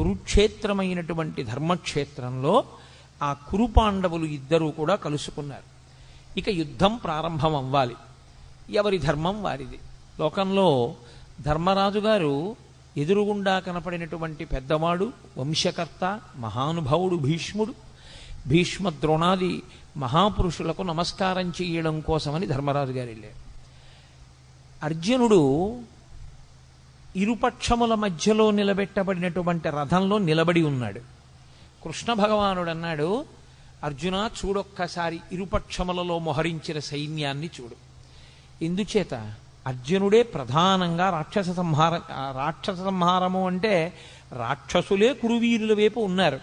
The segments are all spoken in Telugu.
కురుక్షేత్రమైనటువంటి ధర్మక్షేత్రంలో ఆ కురుపాండవులు ఇద్దరూ కూడా కలుసుకున్నారు. ఇక యుద్ధం ప్రారంభం అవ్వాలి ఎవరి ధర్మం వారిది. లోకంలో ధర్మరాజు గారు ఎదురుగుండా కనపడినటువంటి పెద్దవాడు వంశకర్త మహానుభావుడు భీష్ముడు. భీష్మ ద్రోణాది మహాపురుషులకు నమస్కారం చేయడం కోసమని ధర్మరాజు గారు వెళ్ళారు. అర్జునుడు ఇరుపక్షముల మధ్యలో నిలబెట్టబడినటువంటి రథంలో నిలబడి ఉన్నాడు. కృష్ణ భగవానుడు అన్నాడు అర్జున చూడొక్కసారి ఇరుపక్షములలో మొహరించిన సైన్యాన్ని చూడు. ఎందుచేత? అర్జునుడే ప్రధానంగా రాక్షస సంహార రాక్షస సంహారము అంటే రాక్షసులే కురువీరుల వైపు ఉన్నారు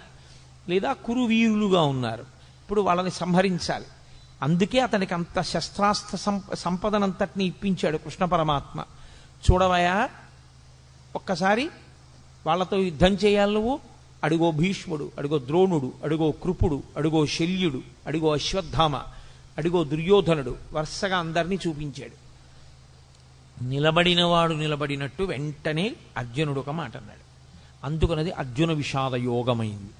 లేదా కురువీరులుగా ఉన్నారు. ఇప్పుడు వాళ్ళని సంహరించాలి. అందుకే అతనికి అంత శస్త్రాస్త్ర సంపదనంతటిని ఇప్పించాడు కృష్ణ పరమాత్మ. చూడవయా? ఒక్కసారి వాళ్ళతో యుద్ధం చేయాలి నువ్వు? అడుగో భీష్ముడు అడుగో ద్రోణుడు అడుగో కృపుడు అడుగో శల్యుడు అడుగో అశ్వత్థామ అడుగో దుర్యోధనుడు వరుసగా అందరినీ చూపించాడు. నిలబడినవాడు నిలబడినట్టు వెంటనే అర్జునుడు ఒక మాట అన్నాడు. అందుకనది అర్జున విషాద యోగమైంది.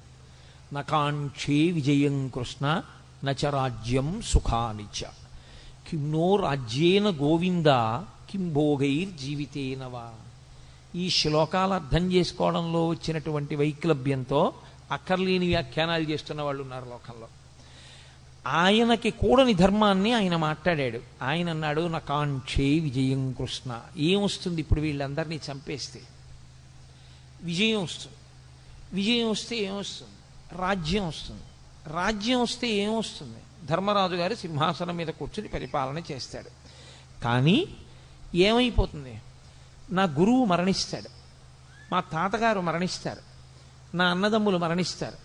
నకాంక్షే విజయం కృష్ణ నచ రాజ్యం సుఖానిచ కిమ్నో రాజ్యేన గోవింద కిం ఈ శ్లోకాలు అర్థం చేసుకోవడంలో వచ్చినటువంటి వైక్లభ్యంతో అక్కర్లేని వ్యాఖ్యానాలు చేస్తున్న వాళ్ళు ఉన్నారు లోకంలో. ఆయనకి కూడని ధర్మాన్ని ఆయన మాట్లాడాడు. ఆయన అన్నాడు నా కాంక్షే విజయం కృష్ణ. ఏమొస్తుంది ఇప్పుడు వీళ్ళందరినీ చంపేస్తే? విజయం వస్తుంది. విజయం వస్తే ఏమొస్తుంది రాజ్యం వస్తుంది. రాజ్యం వస్తే ఏమొస్తుంది ధర్మరాజు గారు సింహాసనం మీద కూర్చుని పరిపాలన చేస్తాడు. కానీ ఏమైపోతుంది? నా గురువు మరణిస్తాడు. మా తాతగారు మరణిస్తారు. నా అన్నదమ్ములు మరణిస్తారు.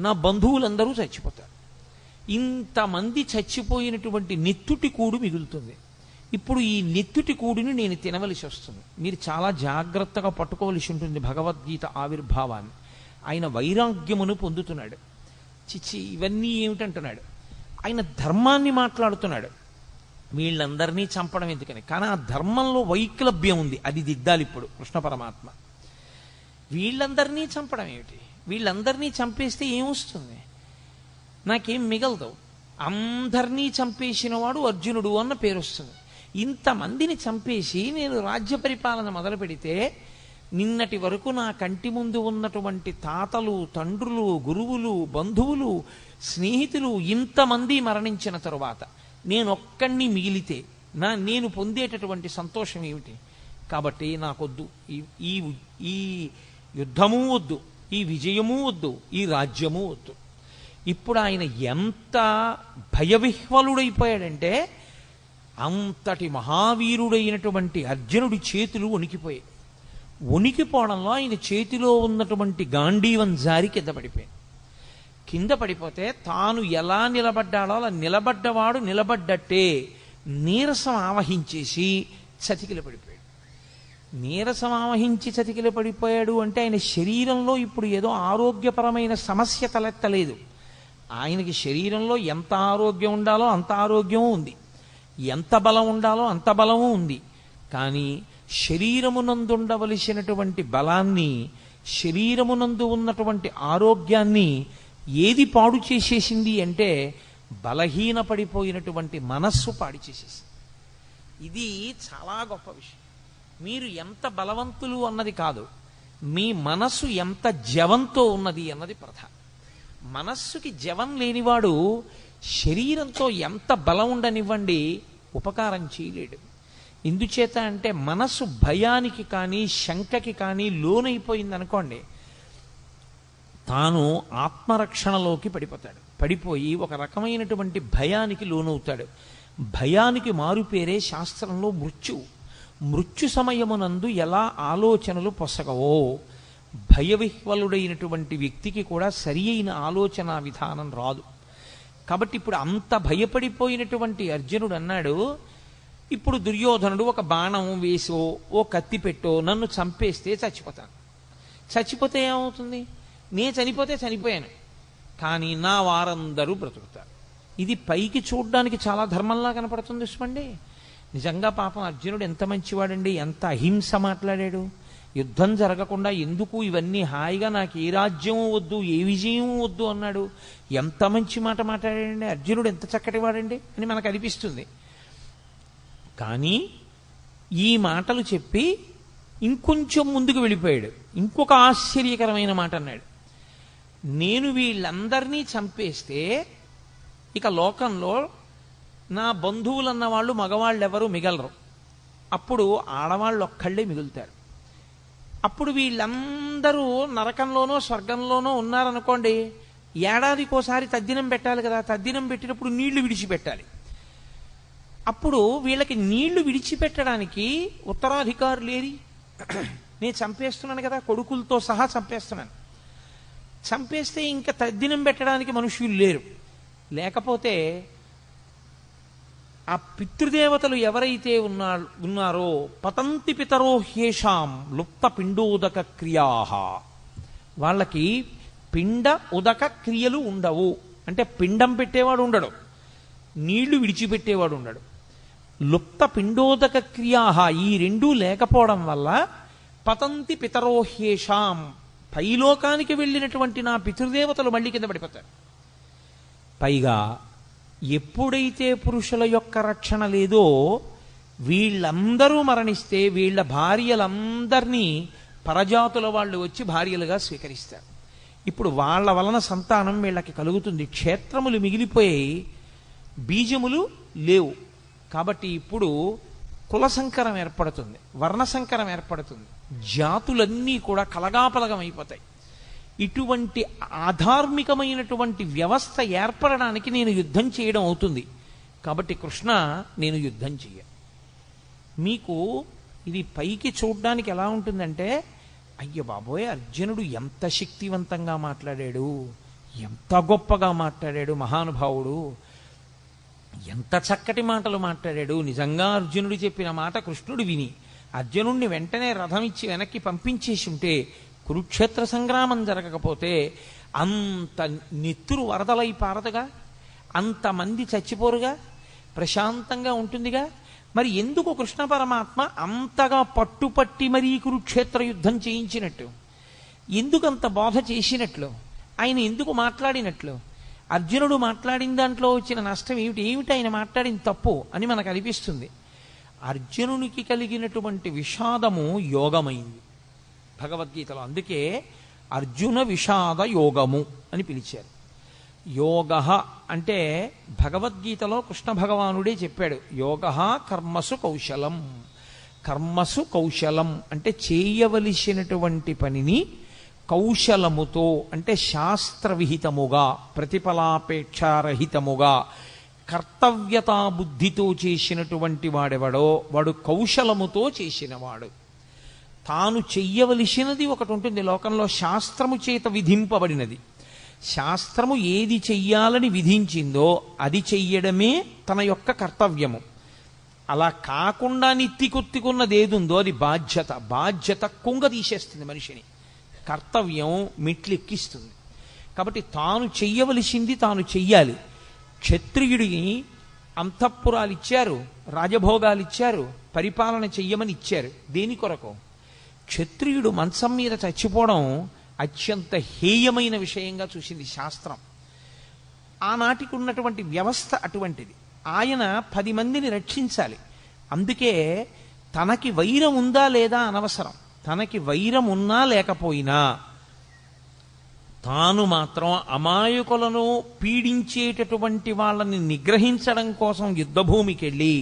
నా బంధువులందరూ చచ్చిపోతారు. ఇంతమంది చచ్చిపోయినటువంటి నెత్తుటి కూడు మిగులుతుంది. ఇప్పుడు ఈ నెత్తుటి కూడిని నేను తినవలసి వస్తుంది. మీరు చాలా జాగ్రత్తగా పట్టుకోవలసి ఉంటుంది భగవద్గీత ఆవిర్భావాన్ని. ఆయన వైరాగ్యమును పొందుతున్నాడు. చిచి ఇవన్నీ ఏమిటంటున్నాడు? ఆయన ధర్మాన్ని మాట్లాడుతున్నాడు. వీళ్ళందరినీ చంపడం ఎందుకని? కానీ ఆ ధర్మంలో వైక్లభ్యం ఉంది. అది దిద్దాలి ఇప్పుడు కృష్ణ పరమాత్మ. వీళ్ళందరినీ చంపడం ఏమిటి? వీళ్ళందరినీ చంపేస్తే ఏమొస్తుంది? నాకేం మిగలదు. అందరినీ చంపేసిన వాడు అర్జునుడు అన్న పేరు వస్తుంది ఇంతమందిని చంపేసి నేను రాజ్య పరిపాలన మొదలు పెడితే నిన్నటి వరకు నా కంటి ముందు ఉన్నటువంటి తాతలు తండ్రులు గురువులు బంధువులు స్నేహితులు ఇంతమంది మరణించిన తరువాత నేనొక్కడిని మిగిలితే నా నేను పొందేటటువంటి సంతోషం ఏమిటి? కాబట్టి నాకొద్దు. ఈ ఈ ఈ యుద్ధము వద్దు. ఈ విజయము వద్దు. ఈ రాజ్యము వద్దు. ఇప్పుడు ఆయన ఎంత భయవిహ్వలుడైపోయాడంటే అంతటి మహావీరుడైనటువంటి అర్జునుడి చేతులు వణికిపోయాయి. వణికిపోవడంలో ఆయన చేతిలో ఉన్నటువంటి గాంధీవం జారి కింద పడిపోయింది. కింద పడిపోతే తాను ఎలా నిలబడ్డాడో అలా నిలబడ్డవాడు నిలబడ్డట్టే. నీరసం ఆవహించేసి చతికిల పడిపోయాడు. నీరసం ఆవహించి చతికిల పడిపోయాడు అంటే ఆయన శరీరంలో ఇప్పుడు ఏదో ఆరోగ్యపరమైన సమస్య తలెత్తలేదు. ఆయనకి శరీరంలో ఎంత ఆరోగ్యం ఉండాలో అంత ఆరోగ్యం ఉంది. ఎంత బలం ఉండాలో అంత బలము ఉంది. కానీ శరీరమునందుండవలసినటువంటి బలాన్ని శరీరమునందు ఉన్నటువంటి ఆరోగ్యాన్ని ఏది పాడు చేసేసింది అంటే బలహీనపడిపోయినటువంటి మనస్సు పాడు చేసేసింది. ఇది చాలా గొప్ప విషయం. మీరు ఎంత బలవంతులు అన్నది కాదు మీ మనస్సు ఎంత జవంతో ఉన్నది అన్నది ప్రధానం. మనస్సుకి జవం లేనివాడు శరీరంతో ఎంత బలం ఉండనివ్వండి ఉపకారం చేయలేడు. ఎందుచేత అంటే మనస్సు భయానికి కానీ శంకకి కానీ లోనైపోయింది అనుకోండి తాను ఆత్మరక్షణలోకి పడిపోతాడు. పడిపోయి ఒక రకమైనటువంటి భయానికి లోనవుతాడు. భయానికి మారుపేరే శాస్త్రంలో మృత్యు. మృత్యు సమయమునందు ఎలా ఆలోచనలు పొసగవో భయవిహ్వలుడైనటువంటి వ్యక్తికి కూడా సరి అయిన ఆలోచన విధానం రాదు. కాబట్టి ఇప్పుడు అంత భయపడిపోయినటువంటి అర్జునుడు అన్నాడు ఇప్పుడు దుర్యోధనుడు ఒక బాణం వేసో ఓ కత్తి పెట్టో నన్ను చంపేస్తే చచ్చిపోతాను. చచ్చిపోతే ఏమవుతుంది? నే చనిపోతే చనిపోయాను. కానీ నా వారందరూ బ్రతుకుతారు. ఇది పైకి చూడడానికి చాలా ధర్మంలా కనపడుతుంది చూసుకోండి నిజంగా పాపం అర్జునుడు ఎంత మంచివాడండి ఎంత అహింస మాట్లాడాడు. యుద్ధం జరగకుండా ఎందుకు ఇవన్నీ హాయిగా నాకు ఏ రాజ్యం వద్దు ఏ విజయం వద్దు అన్నాడు. ఎంత మంచి మాట మాట్లాడాడండి అర్జునుడు ఎంత చక్కటి వాడండి అని మనకు అనిపిస్తుంది. కానీ ఈ మాటలు చెప్పి ఇంకొంచెం ముందుకు వెళ్ళిపోయాడు. ఇంకొక ఆశ్చర్యకరమైన మాట అన్నాడు. నేను వీళ్ళందరినీ చంపేస్తే ఇక లోకంలో నా బంధువులన్న వాళ్ళు మగవాళ్ళు ఎవరు మిగలరు. అప్పుడు ఆడవాళ్ళు ఒక్కళ్ళే మిగులుతారు. అప్పుడు వీళ్ళందరూ నరకంలోనో స్వర్గంలోనో ఉన్నారనుకోండి ఏడాదికోసారి తద్దినం పెట్టాలి కదా తద్దినం పెట్టినప్పుడు నీళ్ళు విడిచిపెట్టాలి. అప్పుడు వీళ్ళకి నీళ్ళు విడిచిపెట్టడానికి ఉత్తరాధికారులు లేరి నేను చంపేస్తున్నాను కదా కొడుకులతో సహా చంపేస్తున్నాను. చంపేస్తే ఇంకా తద్దినం పెట్టడానికి మనుషులు లేరు. లేకపోతే ఆ పితృదేవతలు ఎవరైతే ఉన్నా ఉన్నారో పతంతి పితరో హ్యేషాం లుప్త పిండోదక క్రియా వాళ్ళకి పిండ ఉదక క్రియలు ఉండవు. అంటే పిండం పెట్టేవాడు ఉండడు. నీళ్ళు విడిచిపెట్టేవాడు ఉండడు. లుప్త పిండోదక క్రియా ఈ రెండూ లేకపోవడం వల్ల పతంతి పితరోహ్యేషాం పైలోకానికి వెళ్ళినటువంటి నా పితృదేవతలు మళ్ళీ కింద పడిపోతారు. పైగా ఎప్పుడైతే పురుషుల యొక్క రక్షణ లేదో వీళ్ళందరూ మరణిస్తే వీళ్ళ భార్యలందరినీ పరజాతుల వాళ్ళు వచ్చి భార్యలుగా స్వీకరిస్తారు. ఇప్పుడు వాళ్ళ వలన సంతానం వీళ్ళకి కలుగుతుంది. క్షేత్రములు మిగిలిపోయి బీజములు లేవు. కాబట్టి ఇప్పుడు కుల సంకరం ఏర్పడుతుంది. వర్ణ సంకరం ఏర్పడుతుంది. జాతులన్నీ కూడా కలగాపలగం అయిపోతాయి. ఇటువంటి ఆధార్మికమైనటువంటి వ్యవస్థ ఏర్పడడానికి నేను యుద్ధం చేయడం అవుతుంది. కాబట్టి కృష్ణ నేను యుద్ధం చెయ్య. మీకు ఇది పైకి చూడడానికి ఎలా ఉంటుందంటే అయ్య బాబోయ్ అర్జునుడు ఎంత శక్తివంతంగా మాట్లాడాడు ఎంత గొప్పగా మాట్లాడాడు మహానుభావుడు ఎంత చక్కటి మాటలు మాట్లాడాడు. నిజంగా అర్జునుడు చెప్పిన మాట కృష్ణుడు విని. అర్జునుణ్ణి వెంటనే రథం ఇచ్చి వెనక్కి పంపించేసి ఉంటే కురుక్షేత్ర సంగ్రామం జరగకపోతే అంత నెత్తురు వరదలై పారదుగా? అంతమంది చచ్చిపోరుగా? ప్రశాంతంగా ఉంటుందిగా? మరి ఎందుకు కృష్ణ పరమాత్మ అంతగా పట్టుపట్టి మరీ కురుక్షేత్ర యుద్ధం చేయించినట్టు? ఎందుకు అంత బోధ చేసినట్లు? ఆయన ఎందుకు మాట్లాడినట్లు? అర్జునుడు మాట్లాడిన దాంట్లో వచ్చిన నష్టం ఏమిటి? ఏమిటి ఆయన మాట్లాడిన తప్పు అని మనకు అనిపిస్తుంది. అర్జునునికి కలిగినటువంటి విషాదము యోగమైంది. భగవద్గీతలో అందుకే అర్జున విషాద యోగము అని పిలిచారు. యోగ అంటే భగవద్గీతలో కృష్ణ భగవానుడే చెప్పాడు యోగ కర్మసు కౌశలం. కర్మసు కౌశలం అంటే చేయవలసినటువంటి పనిని కౌశలముతో అంటే శాస్త్రవిహితముగా ప్రతిఫలాపేక్షారహితముగా కర్తవ్యతా బుద్ధితో చేసినటువంటి వాడెవడో వాడు కౌశలముతో చేసినవాడు. తాను చెయ్యవలసినది ఒకటి ఉంటుంది లోకంలో శాస్త్రము చేత విధింపబడినది. శాస్త్రము ఏది చెయ్యాలని విధించిందో అది చెయ్యడమే తన యొక్క కర్తవ్యము. అలా కాకుండా నెత్తికొత్తుకున్నది ఏదుందో అది బాధ్యత. బాధ్యత కుంగ తీసేస్తుంది మనిషిని. కర్తవ్యం మెట్లెక్కిస్తుంది. కాబట్టి తాను చెయ్యవలసింది తాను చెయ్యాలి. క్షత్రియుడిని అంతఃపురాలు ఇచ్చారు రాజభోగాలు ఇచ్చారు పరిపాలన చెయ్యమని ఇచ్చారు దేని కొరకు? క్షత్రియుడు మంచం మీద చచ్చిపోవడం అత్యంత హేయమైన విషయంగా చూసింది శాస్త్రం. ఆనాటికి ఉన్నటువంటి వ్యవస్థ అటువంటిది. ఆయన పది మందిని రక్షించాలి. అందుకే తనకి వైరం ఉందా లేదా అనవసరం. తనకి వైరం ఉన్నా లేకపోయినా తాను మాత్రం అమాయకులను పీడించేటటువంటి వాళ్ళని నిగ్రహించడం కోసం యుద్ధభూమికి వెళ్ళి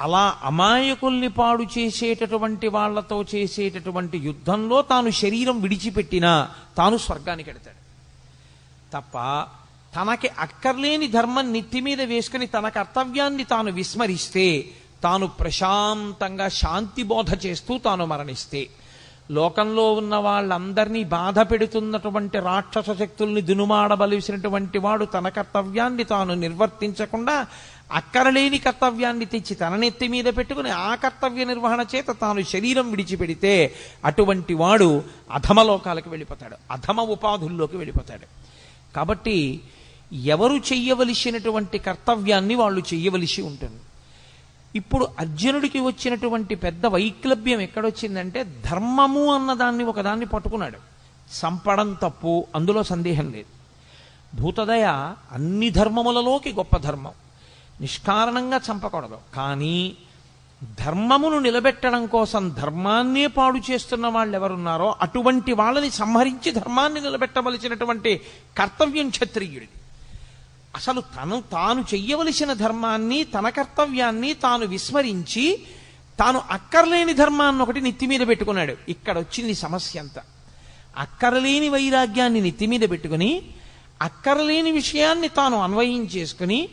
అలా అమాయకుల్ని పాడు చేసేటటువంటి వాళ్ళతో చేసేటటువంటి యుద్ధంలో తాను శరీరం విడిచిపెట్టినా తాను స్వర్గానికి వెడతాడు తప్ప తనకి అక్కర్లేని ధర్మం నెత్తి మీద వేసుకుని తన కర్తవ్యాన్ని తాను విస్మరిస్తే తాను ప్రశాంతంగా శాంతి బోధ చేస్తూ తాను మరణిస్తే లోకంలో ఉన్న వాళ్ళందరినీ బాధ పెడుతున్నటువంటి రాక్షస శక్తుల్ని దునుమాడబలిసినటువంటి వాడు తన కర్తవ్యాన్ని తాను నిర్వర్తించకుండా అక్కరలేని కర్తవ్యాన్ని తెచ్చి తన నెత్తి మీద పెట్టుకుని ఆ కర్తవ్య నిర్వహణ చేత తాను శరీరం విడిచిపెడితే అటువంటి వాడు అధమలోకాలకు వెళ్ళిపోతాడు. అధమ ఉపాధుల్లోకి వెళ్ళిపోతాడు. కాబట్టి ఎవరు చెయ్యవలసినటువంటి కర్తవ్యాన్ని వాళ్ళు చెయ్యవలసి ఉంటుంది. ఇప్పుడు అర్జునుడికి వచ్చినటువంటి పెద్ద వైక్లభ్యం ఎక్కడొచ్చిందంటే ధర్మము అన్నదాన్ని ఒకదాన్ని పట్టుకున్నాడు. సంపడం తప్పు అందులో సందేహం లేదు. భూతదయ అన్ని ధర్మములలోకి గొప్ప ధర్మం. నిష్కారణంగా చంపకూడదు. కానీ ధర్మమును నిలబెట్టడం కోసం ధర్మాన్నే పాడు చేస్తున్న వాళ్ళు ఎవరున్నారో అటువంటి వాళ్ళని సంహరించి ధర్మాన్ని నిలబెట్టవలసినటువంటి కర్తవ్యం క్షత్రియుడిది. అసలు తను తాను చెయ్యవలసిన ధర్మాన్ని తన కర్తవ్యాన్ని తాను విస్మరించి తాను అక్కర్లేని ధర్మాన్ని ఒకటి నెత్తి మీద పెట్టుకున్నాడు. ఇక్కడ వచ్చింది సమస్య అంతా. అక్కరలేని వైరాగ్యాన్ని నెత్తి మీద పెట్టుకుని అక్కరలేని విషయాన్ని తాను అన్వయం చేసుకుని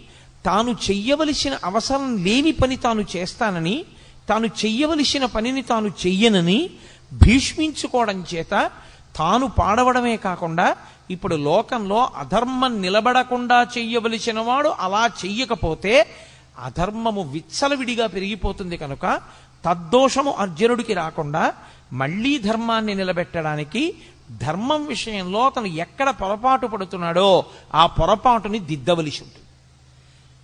తాను చెయ్యవలసిన అవసరం లేని పని తాను చేస్తానని తాను చెయ్యవలసిన పనిని తాను చెయ్యనని భీష్మించుకోవడం చేత తాను పాడవడమే కాకుండా ఇప్పుడు లోకంలో అధర్మం నిలబడకుండా చెయ్యవలసిన వాడు అలా చెయ్యకపోతే అధర్మము విచ్చలవిడిగా పెరిగిపోతుంది కనుక తద్దోషము అర్జునుడికి రాకుండా మళ్ళీ ధర్మాన్ని నిలబెట్టడానికి ధర్మం విషయంలో అతను ఎక్కడ పొరపాటు పడుతున్నాడో ఆ పొరపాటుని దిద్దవలసి ఉంటుంది.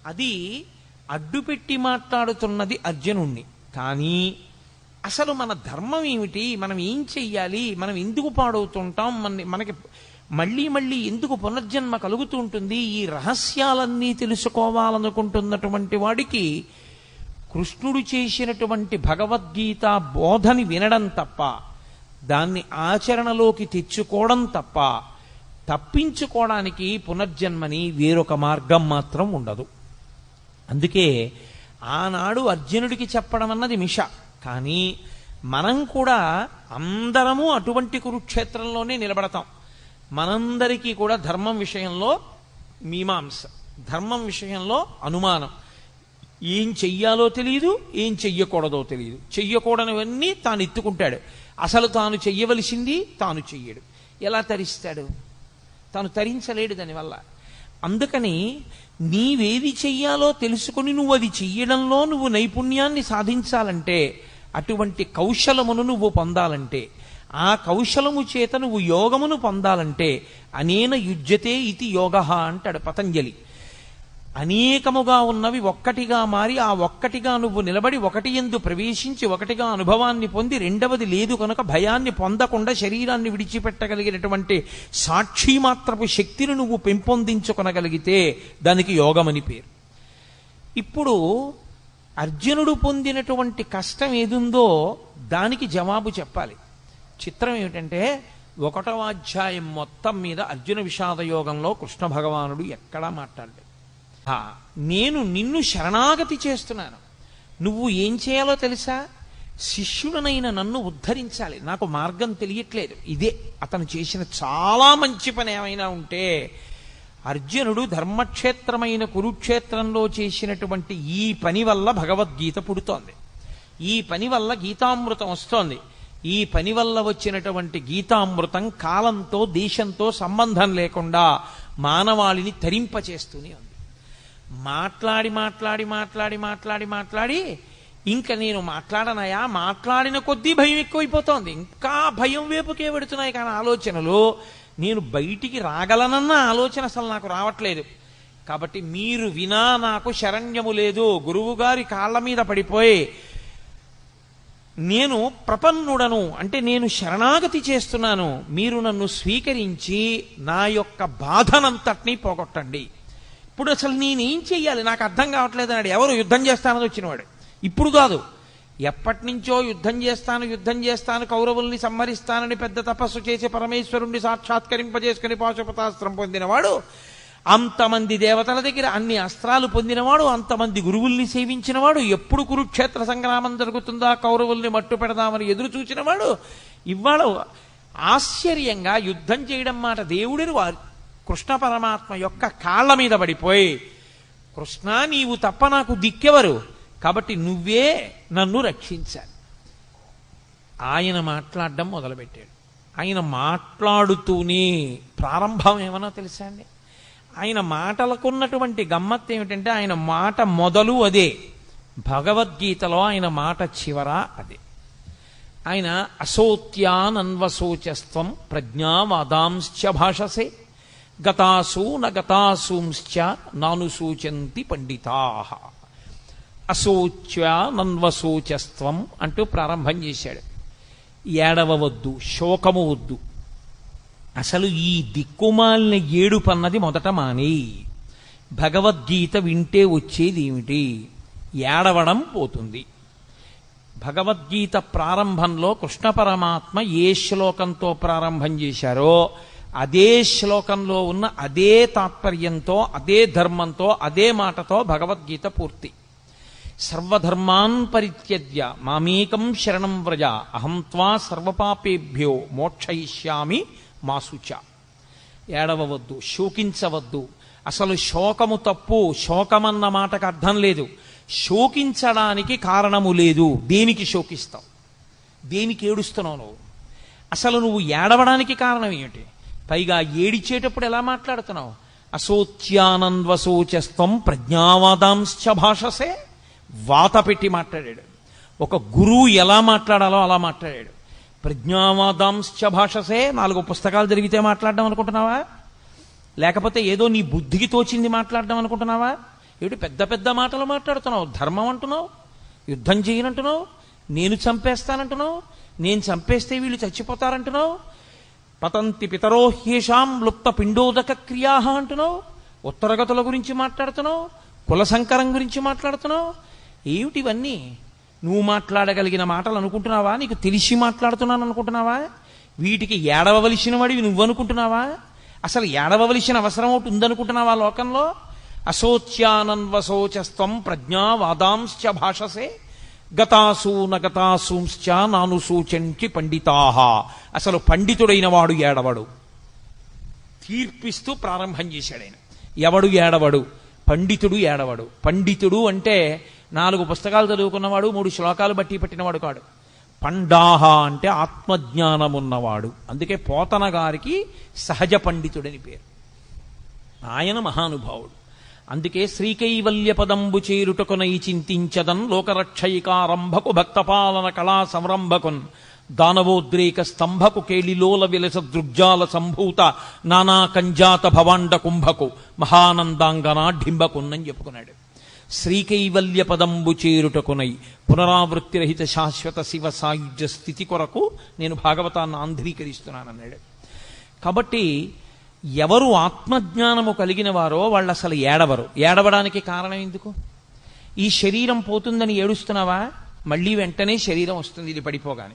అది అడ్డుపెట్టి మాట్లాడుతున్నది అర్జునుణ్ణి. కానీ అసలు మన ధర్మం ఏమిటి? మనం ఏం చెయ్యాలి? మనం ఎందుకు పాడవుతుంటాం? మన మనకి మళ్ళీ మళ్ళీ ఎందుకు పునర్జన్మ కలుగుతూ ఉంటుంది? ఈ రహస్యాలన్నీ తెలుసుకోవాలనుకుంటున్నటువంటి వాడికి కృష్ణుడు చేసినటువంటి భగవద్గీత బోధని వినడం తప్ప దాన్ని ఆచరణలోకి తెచ్చుకోవడం తప్ప తప్పించుకోవడానికి పునర్జన్మని వేరొక మార్గం మాత్రం ఉండదు. అందుకే ఆనాడు అర్జునుడికి చెప్పడం అన్నది మిష. కానీ మనం కూడా అందరము అటువంటి కురుక్షేత్రంలోనే నిలబడతాం. మనందరికీ కూడా ధర్మం విషయంలో మీమాంస. ధర్మం విషయంలో అనుమానం. ఏం చెయ్యాలో తెలియదు ఏం చెయ్యకూడదో తెలియదు చెయ్యకూడనివన్నీ తాను ఎత్తుకుంటాడు. అసలు తాను చెయ్యవలసింది తాను చెయ్యడు. ఎలా తరిస్తాడు? తాను తరించలేడు దానివల్ల. అందుకని నీవేది చెయ్యాలో తెలుసుకుని నువ్వు అది చెయ్యడంలో నువ్వు నైపుణ్యాన్ని సాధించాలంటే అటువంటి కౌశలమును నువ్వు పొందాలంటే ఆ కౌశలము చేత నువ్వు యోగమును పొందాలంటే అనేన యుజ్యతే ఇది యోగ అంటాడు పతంజలి. అనేకముగా ఉన్నవి ఒక్కటిగా మారి ఆ ఒక్కటిగా నువ్వు నిలబడి ఒకటి ఎందు ప్రవేశించి ఒకటిగా అనుభవాన్ని పొంది రెండవది లేదు కనుక భయాన్ని పొందకుండా శరీరాన్ని విడిచిపెట్టగలిగినటువంటి సాక్షి మాత్రపు శక్తిని నువ్వు పెంపొందించుకొనగలిగితే దానికి యోగమని పేరు. ఇప్పుడు అర్జునుడు పొందినటువంటి కష్టం ఏదుందో దానికి జవాబు చెప్పాలి. చిత్రం ఏమిటంటే ఒకటవ అధ్యాయం మొత్తం మీద అర్జున విషాద యోగంలో కృష్ణ భగవానుడు ఎక్కడా మాట్లాడలేదు. నేను నిన్ను శరణాగతి చేస్తున్నాను. నువ్వు ఏం చేయాలో తెలుసా? శిష్యుడనైన నన్ను ఉద్ధరించాలి. నాకు మార్గం తెలియట్లేదు. ఇదే అతను చేసిన చాలా మంచి పని ఏమైనా ఉంటే అర్జునుడు ధర్మక్షేత్రమైన కురుక్షేత్రంలో చేసినటువంటి ఈ పని వల్ల భగవద్గీత పుడుతోంది. ఈ పని వల్ల గీతామృతం వస్తోంది. ఈ పని వల్ల వచ్చినటువంటి గీతామృతం కాలంతో దేశంతో సంబంధం లేకుండా మానవాళిని తరింపచేస్తూనే ఉంది. మాట్లాడి మాట్లాడి మాట్లాడి మాట్లాడి మాట్లాడి ఇంకా నేను మాట్లాడనయా? మాట్లాడిన కొద్దీ భయం ఎక్కువైపోతోంది. ఇంకా భయం వైపుకే పెడుతున్నాయి కానీ ఆలోచనలు. నేను బయటికి రాగలనన్న ఆలోచన అసలు నాకు రావట్లేదు. కాబట్టి మీరు వినా నాకు శరణ్యము లేదు. గురువుగారి కాళ్ళ మీద పడిపోయి నేను ప్రపన్నుడను అంటే నేను శరణాగతి చేస్తున్నాను మీరు నన్ను స్వీకరించి నా యొక్క బాధనంతటినీ పోగొట్టండి. ఇప్పుడు అసలు నేనేం చెయ్యాలి? నాకు అర్థం కావట్లేదు అన్నాడు. ఎవరు యుద్ధం చేస్తానని వచ్చినవాడు. ఇప్పుడు కాదు. ఎప్పటి నుంచో యుద్ధం చేస్తాను యుద్ధం చేస్తాను కౌరవుల్ని సంహరిస్తానని పెద్ద తపస్సు చేసి పరమేశ్వరుణ్ణి సాక్షాత్కరింపజేసుకుని పాశుపతాస్త్రం పొందినవాడు. అంతమంది దేవతల దగ్గర అన్ని అస్త్రాలు పొందినవాడు అంతమంది గురువుల్ని సేవించినవాడు ఎప్పుడు కురుక్షేత్ర సంగ్రామం జరుగుతుందా కౌరవుల్ని మట్టు పెడదామని ఎదురు చూచినవాడు ఇవాళ ఆశ్చర్యంగా యుద్ధం చేయడం మాట దేవుడిని వారు. కృష్ణ పరమాత్మ యొక్క కాళ్ళ మీద పడిపోయి కృష్ణ నీవు తప్ప నాకు దిక్కెవరు కాబట్టి నువ్వే నన్ను రక్షించాలి. ఆయన మాట్లాడడం మొదలుపెట్టాడు. ఆయన మాట్లాడుతూనే ప్రారంభం ఏమన్నా తెలుసా అండి? ఆయన మాటలకున్నటువంటి గమ్మత్ ఏమిటంటే ఆయన మాట మొదలు అదే. భగవద్గీతలో ఆయన మాట చివర అదే. ఆయన అసోత్యానన్వశోచస్త్వం ప్రజ్ఞావాదాంశ్చ భాషసే. గతాసూ నగతాసూంశ్చ నానుసూచంతి నాను సూచంతి పండితా. అశోచ్య అంటూ ప్రారంభం చేశాడు. ఏడవ వద్దు శోకము వద్దు. అసలు ఈ దిక్కుమాలిన ఏడుపన్నది మొదట మాని. భగవద్గీత వింటే వచ్చేది ఏమిటి ఏడవడం పోతుంది. భగవద్గీత ప్రారంభంలో కృష్ణ పరమాత్మ ఏ శ్లోకంతో ప్రారంభం చేశారో అదే శ్లోకంలో ఉన్న అదే తాత్పర్యంతో అదే ధర్మంతో అదే మాటతో భగవద్గీత పూర్తి. సర్వధర్మాన్ పరిత్యజ్య మామేకం శరణం వ్రజ అహం త్వా సర్వపాపేభ్యో మోక్షయిష్యామి మాసుచ ఏడవవద్దు శోకించవద్దు. అసలు శోకము తప్పు శోకమన్న మాటకు అర్థం లేదు. శోకించడానికి కారణము లేదు. దేనికి శోకిస్తావు? దేనికి ఏడుస్తున్నావు నువ్వు? అసలు నువ్వు ఏడవడానికి కారణం ఏమిటి? పైగా ఏడిచేటప్పుడు ఎలా మాట్లాడుతున్నావు? అసోచ్యానంద్వసోచస్తం ప్రజ్ఞావాదాంశ భాషసే. వాత పెట్టి మాట్లాడాడు. ఒక గురువు ఎలా మాట్లాడాలో అలా మాట్లాడాడు. ప్రజ్ఞావాదాంశ్చ భాషసే నాలుగు పుస్తకాలు జరిగితే మాట్లాడడం అనుకుంటున్నావా? లేకపోతే ఏదో నీ బుద్ధికి తోచింది మాట్లాడడం అనుకుంటున్నావా? ఏమిటి పెద్ద పెద్ద మాటలు మాట్లాడుతున్నావు? ధర్మం అంటున్నావు? యుద్ధం చేయనంటున్నావు? నేను చంపేస్తానంటున్నావు? నేను చంపేస్తే వీళ్ళు చచ్చిపోతారంటున్నావు? పతంతి పితరో హ్యేషాం లుప్త పిండోదక క్రియా అంటున్నావు? ఉత్తరగతుల గురించి మాట్లాడుతున్నావు? కుల సంకరం గురించి మాట్లాడుతున్నావు? ఏమిటివన్నీ నువ్వు మాట్లాడగలిగిన మాటలు అనుకుంటున్నావా? నీకు తెలిసి మాట్లాడుతున్నాను అనుకుంటున్నావా? వీటికి ఏడవలసిన వాడివి నువ్వు అనుకుంటున్నావా? అసలు ఏడవలసిన అవసరం ఒకటి ఉందనుకుంటున్నావా లోకంలో? అశోచ్యానన్వశోచస్తం ప్రజ్ఞావాదాంశ్చ భాషసే. గతాసూ నగతాసూంశ్చ నాను సూచంచి పండితాహ అసలు పండితుడైన వాడు ఏడవడు. తీర్పిస్తూ ప్రారంభం చేశాడు ఆయన. ఎవడు ఏడవడు? పండితుడు ఏడవడు. పండితుడు అంటే నాలుగు పుస్తకాలు చదువుకున్నవాడు మూడు శ్లోకాలు బట్టి పట్టినవాడు కాడు. పండాహ అంటే ఆత్మజ్ఞానం ఉన్నవాడు అందుకే పోతన గారికి సహజ పండితుడని పేరు. ఆయన మహానుభావుడు. అందుకే శ్రీకైవల్య పదంబు చేరుటకునై చింతించదన్ లోకరక్షయికారంభకు భక్తపాలన కళా సంరంభకున్ దానవోద్రేక స్తంభకు కేళిలోల విలస దృగ్జాల సంభూత నానా కంజాత భవాండ కుంభకు మహానందాంగనా ఢింబకున్నని చెప్పుకున్నాడు. శ్రీకైవల్య పదంబు చేరుటకునై పునరావృత్తిరహిత శాశ్వత శివ సాయుధ్య స్థితి కొరకు నేను భాగవతాన్ని ఆంధ్రీకరిస్తున్నానన్నాడు. కాబట్టి ఎవరు ఆత్మజ్ఞానము కలిగిన వారో వాళ్ళు అసలు ఏడవరు. ఏడవడానికి కారణం ఎందుకు? ఈ శరీరం పోతుందని ఏడుస్తున్నావా? మళ్ళీ వెంటనే శరీరం వస్తుంది ఇది పడిపోగానే.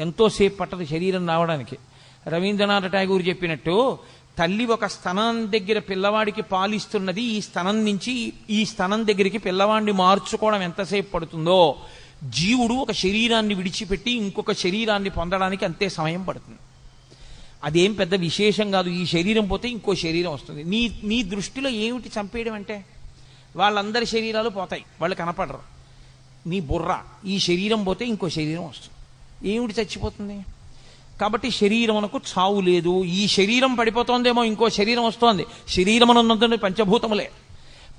ఎంతోసేపు పట్టదు శరీరం రావడానికి. రవీంద్రనాథ్ ఠాగూర్ చెప్పినట్టు తల్లి ఒక స్తనం దగ్గర పిల్లవాడికి పాలిస్తున్నది ఈ స్తనం నుంచి ఈ స్తనం దగ్గరికి పిల్లవాడిని మార్చుకోవడం ఎంతసేపు పడుతుందో జీవుడు ఒక శరీరాన్ని విడిచిపెట్టి ఇంకొక శరీరాన్ని పొందడానికి అంతే సమయం పడుతుంది. అదేం పెద్ద విశేషం కాదు ఈ శరీరం పోతే ఇంకో శరీరం వస్తుంది. నీ నీ దృష్టిలో ఏమిటి చంపేయడం అంటే? వాళ్ళందరి శరీరాలు పోతాయి వాళ్ళు కనపడరు. నీ బుర్ర ఈ శరీరం పోతే ఇంకో శరీరం వస్తుంది. ఏమిటి చచ్చిపోతుంది? కాబట్టి శరీరమునకు చావు లేదు. ఈ శరీరం పడిపోతోందేమో ఇంకో శరీరం వస్తోంది. శరీరమునందు పంచభూతములే.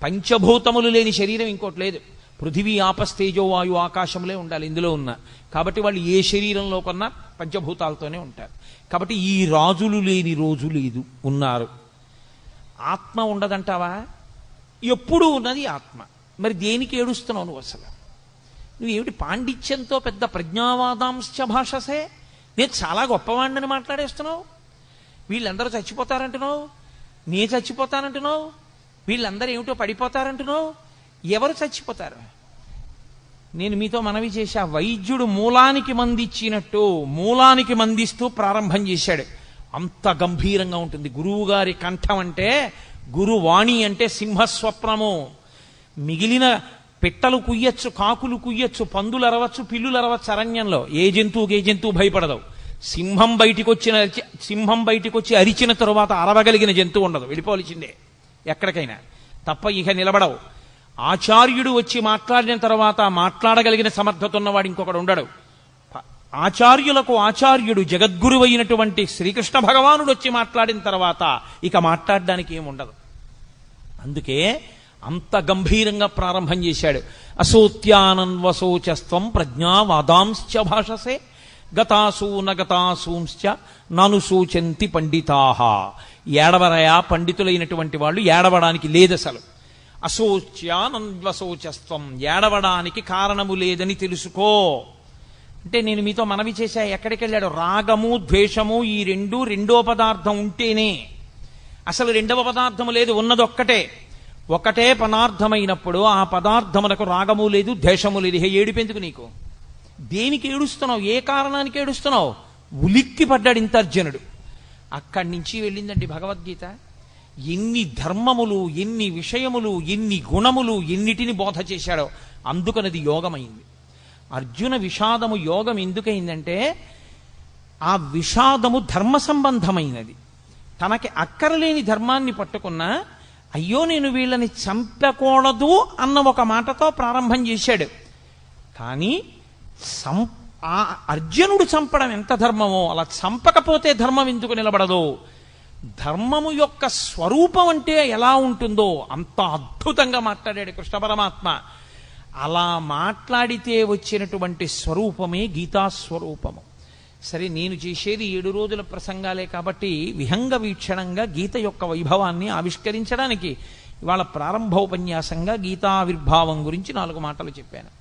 పంచభూతములు లేని శరీరం ఇంకోటి లేదు. పృథివీ ఆపస్తేజో వాయు ఆకాశములే ఉండాలి ఇందులో ఉన్న. కాబట్టి వాళ్ళు ఏ శరీరంలో కన్నా పంచభూతాలతోనే ఉంటారు. కాబట్టి ఈ రాజులు లేని రోజు లేదు. ఉన్నారు. ఆత్మ ఉండదంటావా? ఎప్పుడు ఉన్నది ఆత్మ. మరి దేనికి ఏడుస్తున్నావు నువ్వు అసలు? నువ్వు ఏమిటి పాండిత్యంతో పెద్ద ప్రజ్ఞావాదాంశ భాషసే? నేను చాలా గొప్పవాడిని మాట్లాడేస్తున్నావు. వీళ్ళందరూ చచ్చిపోతారంటున్నావు. నీ చచ్చిపోతానంటున్నావు. వీళ్ళందరూ ఏమిటో పడిపోతారంటున్నావు. ఎవరు చచ్చిపోతారు? నేను మీతో మనవి చేశా వైద్యుడు మూలానికి మందిచ్చినట్టు మూలానికి మందిస్తూ ప్రారంభం చేశాడు. అంత గంభీరంగా ఉంటుంది. గురువు గారి కంఠం అంటే గురువాణి అంటే సింహస్వప్నము. మిగిలిన పిట్టలు కుయ్యొచ్చు కాకులు కుయ్యొచ్చు పందులు అరవచ్చు పిల్లులు అరవచ్చు అరణ్యంలో. ఏ జంతువుకి ఏ జంతువు భయపడదు. సింహం బయటికి వచ్చిన సింహం బయటికి వచ్చి అరిచిన తరువాత అరవగలిగిన జంతువు ఉండదు. వెళ్ళిపోవలసిందే. ఎక్కడికైనా. తప్ప ఇక నిలబడవు. ఆచార్యుడు వచ్చి మాట్లాడిన తర్వాత మాట్లాడగలిగిన సమర్థత ఉన్నవాడు ఇంకొకడు ఉండడు. ఆచార్యులకు ఆచార్యుడు జగద్గురువైనటువంటి శ్రీకృష్ణ భగవానుడు వచ్చి మాట్లాడిన తర్వాత ఇక మాట్లాడడానికి ఏముండదు. అందుకే అంత గంభీరంగా ప్రారంభం చేశాడు. అసోత్యానన్వశోచస్త్వం ప్రజ్ఞావాదాంశ్చ భాషసే గతాసూ నగతాసూంశ్చ నను సూచంతి పండితాహ ఏడవరయా పండితులైనటువంటి వాళ్ళు ఏడవడానికి లేదసలు. అశోచ్యానంద్వశోచస్వం ఏడవడానికి కారణము లేదని తెలుసుకో. అంటే నేను మీతో మనవి చేశా ఎక్కడికి వెళ్ళాడు రాగము ద్వేషము ఈ రెండు రెండో పదార్థం ఉంటేనే. అసలు రెండవ పదార్థము లేదు ఉన్నదొక్కటే. ఒకటే పదార్థమైనప్పుడు ఆ పదార్థమునకు రాగము లేదు ద్వేషము లేదు. హే ఏడిపెందుకు నీకు? దేనికి ఏడుస్తున్నావు? ఏ కారణానికి ఏడుస్తున్నావు? ఉలిక్కి పడ్డాడు ఇంత అర్జునుడు అక్కడి నుంచి వెళ్ళిందండి భగవద్గీత. ఎన్ని ధర్మములు ఎన్ని విషయములు ఎన్ని గుణములు ఎన్నిటిని బోధ చేశాడో అందుకనది యోగమైంది. అర్జున విషాదము యోగం ఎందుకైందంటే ఆ విషాదము ధర్మ సంబంధమైనది. తనకి అక్కరలేని ధర్మాన్ని పట్టుకున్నా అయ్యో నేను వీళ్ళని చంపకూడదు అన్న ఒక మాటతో ప్రారంభం చేశాడు. కానీ సం ఆ అర్జునుడు చంపడం ఎంత ధర్మమో అలా చంపకపోతే ధర్మం ఎందుకు నిలబడదు? ధర్మము యొక్క స్వరూపం అంటే ఎలా ఉంటుందో అంత అద్భుతంగా మాట్లాడాడు కృష్ణ పరమాత్మ. అలా మాట్లాడితే వచ్చినటువంటి స్వరూపమే గీతా స్వరూపము సరే నేను చేసేది ఏడు రోజుల ప్రసంగాలే కాబట్టి విహంగ వీక్షణంగా గీత యొక్క వైభవాన్ని ఆవిష్కరించడానికి ఇవాళ ప్రారంభోపన్యాసంగా గీతావిర్భావం గురించి నాలుగు మాటలు చెప్పాను.